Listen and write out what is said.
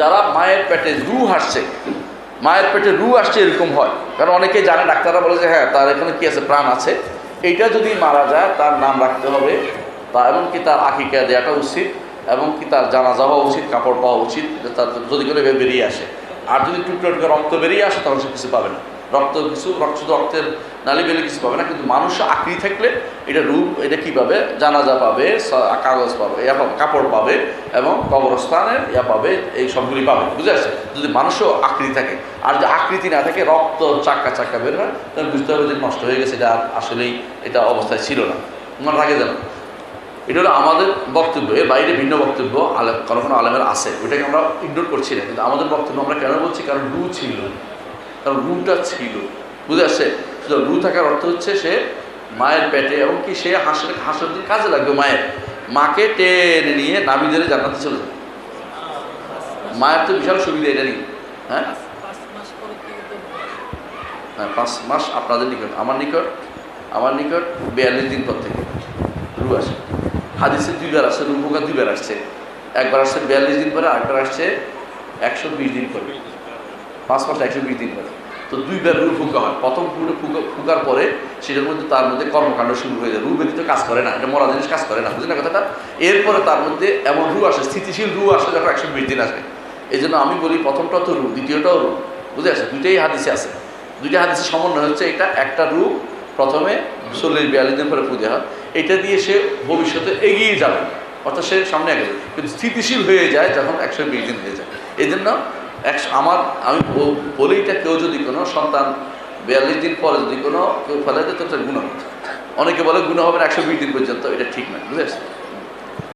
যারা মায়ের পেটে রু হাসছে, মায়ের পেটে রু আসছে এরকম হয়। কারণ অনেকে জানে, ডাক্তাররা বলে যে হ্যাঁ তার এখানে কি আছে? প্রাণ আছে। এইটা যদি মারা যায়, তার নাম রাখতে হবে। তা এমনকি তার আকিকা দেওয়াটা উচিত এবং কি তার জানা যাওয়া উচিত, কাপড় পাওয়া উচিত তার যদি করে বেরিয়ে আসে। আর যদি টুকরো টুকরো রক্ত বেরিয়ে আসে তখন সে কিছু পাবে না। রক্ত কিছু, রক্ত শুধু রক্তের নালি বেলে কিছু পাবে না, কিন্তু মানুষ আকৃতি থাকলে এটা রূপ, এটা কী পাবে? জানাজা পাবে কাগজ পাবে ইয়া পাবে কাপড় পাবে, এবং কবরস্থানের ইয়া পাবে, এই সবগুলি পাবে বুঝে আসছে যদি মানুষও আকৃতি থাকে, আর যদি আকৃতি না থাকে, রক্ত চাক্কা চাক্কা বের হয়, তাহলে বুঝতে হবে যে নষ্ট হয়ে গেছে, এটা আসলেই এটা অবস্থায় ছিল না। মনে রাখে যেন, এটা হলো আমাদের বক্তব্য, এর বাইরে ভিন্ন বক্তব্য আলেম কোনো কোনো আলেমের আছে, ওইটাকে আমরা ইগনোর করছি না, কিন্তু আমাদের বক্তব্য আমরা কেন বলছি? কারণ রু ছিল। কারণ রুটা ছিল। বুঝে আসছে? রু থাকার অর্থ হচ্ছে সে মায়ের পেটে এবং কি সে হাঁসের হাঁসের দিন কাজে লাগবে মায়ের। মাকে টেনে নিয়ে নামি ধরে জান্নাতে চলে যাবে মায়ের তো বিশাল সুবিধা এটা নিয়ে। হ্যাঁ? হ্যাঁ পাঁচ মাস আপনাদের নিকট। আমার নিকট আমার নিকট বিয়াল্লিশ দিন পর থেকে রু আসে। হাদিসে দুইবার আসছে রু পোকা দুইবার আসছে। একবার আসছে বিয়াল্লিশ দিন পরে, আরেকবার আসছে একশো বিশ দিন পরে। পাঁচ মাস একশো বিশ দিন পরে তো দুইবার রু ফুকা হয়। প্রথম ফুটে ফুকা ফুকার পরে সেটার মধ্যে তার মধ্যে কর্মকাণ্ড শুরু হয়ে যায়। রু ব্যতীত কাজ করে না। এটা মরা জিনিস কাজ করে না। বুঝলেন কথাটা? এরপরে তার মধ্যে এমন রু আসে, স্থিতিশীল রু আসে যখন একশো বিশ দিন আসে এই জন্য আমি বলি প্রথমটা তো রু দ্বিতীয়টাও রু বুঝে আসে দুইটাই হাদিসে আছে। দুইটা হাদিসের সমন্বয় হচ্ছে এটা একটা রু প্রথমে চল্লিশ বিয়াল্লিশ দিন পরে পূজা হয়। এটা দিয়ে সে ভবিষ্যতে এগিয়ে যাবে। অর্থাৎ সে সামনে আগে। কিন্তু স্থিতিশীল হয়ে যায় যখন একশো বিশ দিন হয়ে যায়। এই জন্য একশো আমার, আমি বলেইটা কেউ যদি কোনো সন্তান বিয়াল্লিশ দিন পরে যদি কোনো কেউ ফেলে দেয়, তো গুণ হবে অনেকে বলে গুণ হবে না একশো বিশ দিন পর্যন্ত, এটা ঠিক না বুঝেছ